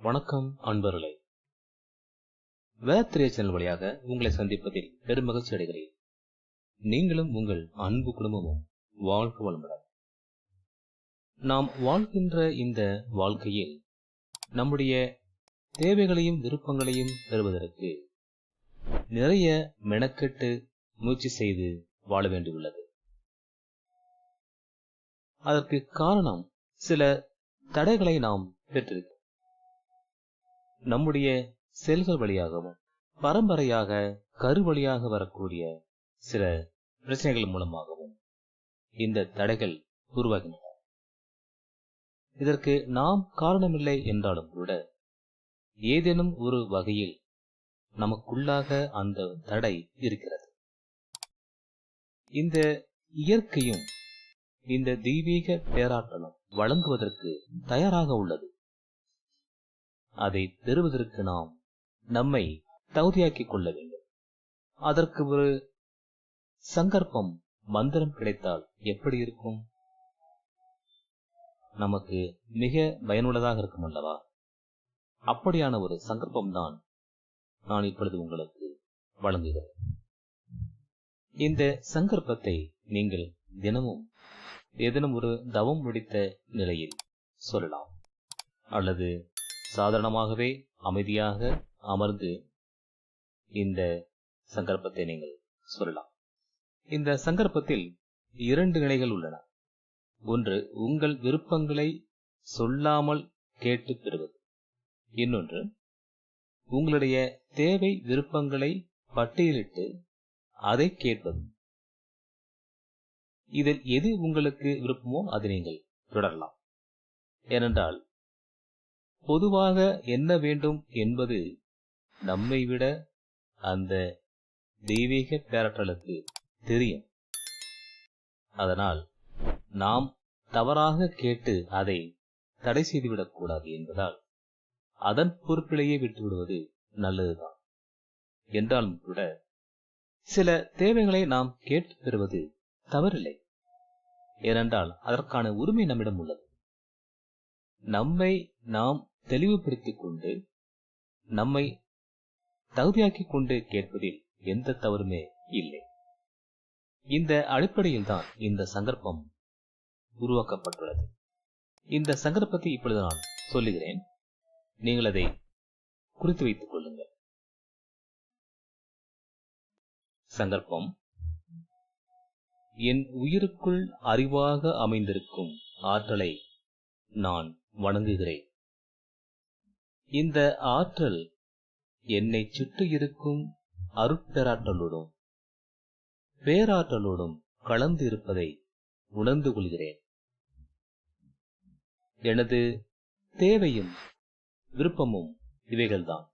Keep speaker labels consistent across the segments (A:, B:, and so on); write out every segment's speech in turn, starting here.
A: வணக்கம் அன்பர்களே. வேத்திரிய சேனல் வழியாக உங்களை சந்திப்பதில் பெருமகிழ்ச்சி அடைகிறேன். நீங்களும் உங்கள் அன்பு குடும்பமும் வாழ்க வளமுடன். நாம் வாழ்கின்ற இந்த வாழ்க்கையில் நம்முடைய தேவைகளையும் விருப்பங்களையும் பெறுவதற்கு நிறைய மெனக்கெட்டு முயற்சி செய்து வாழ வேண்டியுள்ளது. அதற்கு காரணம் சில தடைகளை நாம் பெற்றிருக்கிறோம் நம்முடைய செல்கள் வழியாகவும் பரம்பரையாக கரு வழியாக வரக்கூடிய சில பிரச்சனைகள் மூலமாகவும் இந்த தடைகள் உருவாகின்றன. இதற்கு நாம் காரணமில்லை என்றாலும் கூட ஏதேனும் ஒரு வகையில் நமக்குள்ளாக அந்த தடை இருக்கிறது. இந்த இயற்கையும் இந்த தெய்வீக பேராற்றலும் வழங்குவதற்கு தயாராக உள்ளது. அதை பெறுவதற்கு நாம் நம்மை தகுதியாக்கிக் கொள்ள வேண்டும். அதற்கு ஒரு சங்கற்பம் மந்திரம் கிடைத்தால் எப்படி இருக்கும்? நமக்கு மிக பயனுள்ளதாக இருக்கும் அல்லவா? அப்படியான ஒரு சங்கற்பம் தான் நான் இப்பொழுது உங்களுக்கு வழங்குகிறேன். இந்த சங்கற்பத்தை நீங்கள் தினமும் ஏதேனும் ஒரு தவம் முடித்த நிலையில் சொல்லலாம். அல்லது சாதாரணமாகவே அமைதியாக அமர்ந்து இந்த சங்கற்பத்தை நீங்கள் சொல்லலாம். இந்த சங்கற்பத்தில் இரண்டு நிலைகள் உள்ளன. ஒன்று உங்கள் விருப்பங்களை சொல்லாமல் கேட்டு பெறுவது. இன்னொன்று உங்களுடைய தேவை விருப்பங்களை பட்டியலிட்டு அதை கேட்பது. இதில் எது உங்களுக்கு விருப்பமோ அதை நீங்கள் தொடரலாம். ஏனென்றால் பொதுவாக என்ன வேண்டும் என்பது நம்மை விட அந்த தெய்வீக பேரற்றலுக்கு தெரியும். அதனால் நாம் தவறாக கேட்டு அதை தடை செய்துவிடக் கூடாது என்பதால் அதன் பொறுப்பிலேயே விட்டுவிடுவது நல்லதுதான். என்றாலும் கூட சில தேவைகளை நாம் கேட்டு பெறுவது தவறில்லை. ஏனென்றால் அதற்கான உரிமை நம்மிடம் உள்ளது. நம்மை நாம் தெளிவுபடுத்திக் கொண்டு நம்மை தகுதியாக்கிக் கொண்டு கேட்பதில் எந்த தவறுமே இல்லை. இந்த அடிப்படையில் தான் இந்த சந்தர்ப்பம் உருவாக்கப்பட்டுள்ளது. இந்த சந்தர்ப்பத்தை இப்பொழுது நான் சொல்லுகிறேன். நீங்கள் அதை குறித்து வைத்துக் கொள்ளுங்கள். சங்கற்பம் என் உயிருக்குள் அறிவாக அமைந்திருக்கும் ஆற்றலை நான் வணங்குகிறேன். இந்த ஆற்றல் என்னை சுற்றி இருக்கும் அருட்பேராற்றலோடும் பேராற்றலோடும் கலந்து இருப்பதை உணர்ந்து கொள்கிறேன். எனது தேவையும் விருப்பமும் இவைகள்தான்.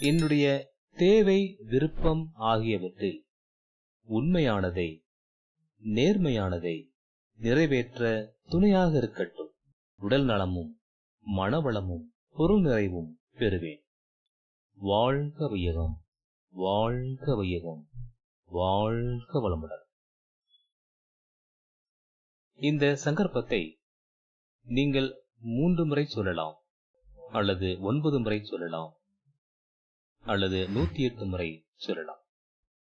A: என்னுடைய தேவை விருப்பம் ஆகியவற்றில் உண்மையானதை நேர்மையானதை நிறைவேற்ற துணையாக இருக்கட்டும். உடல் நலமும் மனவளமும் பொருள் நிறைவும் பெறுவேன். வாழ்க வையகம் வாழ்க வையகம் வாழ்க வளமுடன். இந்த சங்கற்பத்தை நீங்கள் மூன்று முறை சொல்லலாம் அல்லது ஒன்பது முறை சொல்லலாம் அல்லது நூத்தி எட்டு முறை சொல்லலாம்.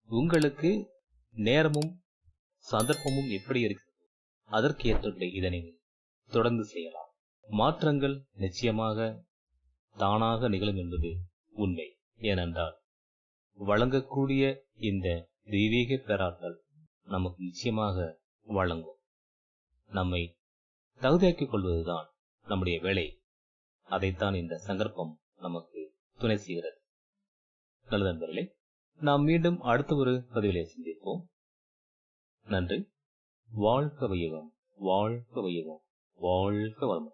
A: உங்களுக்கு நேரமும் சந்தர்ப்பமும் எப்படி இருக்கு அதற்கு ஏற்றபடி இதனை தொடர்ந்து செய்யலாம். மாற்றங்கள் நிச்சயமாக தானாக நிகழும் என்பது உண்மை. ஏனென்றால் வழங்கக்கூடிய இந்த தெய்வீக பேராற்றல் நமக்கு நிச்சயமாக வழங்கும். நம்மை தகுதியாக்கிக் கொள்வதுதான் நம்முடைய வேலை. அதைத்தான் இந்த சங்கற்பம் நமக்கு துணை செய்கிறது. நல்ல நண்பர்களே நாம் மீண்டும் அடுத்த ஒரு பதிவிலே சந்திப்போம். நன்றி. வாழ்க வையகம் வாழ்க வையகம் வாழ்க வளமுடன்.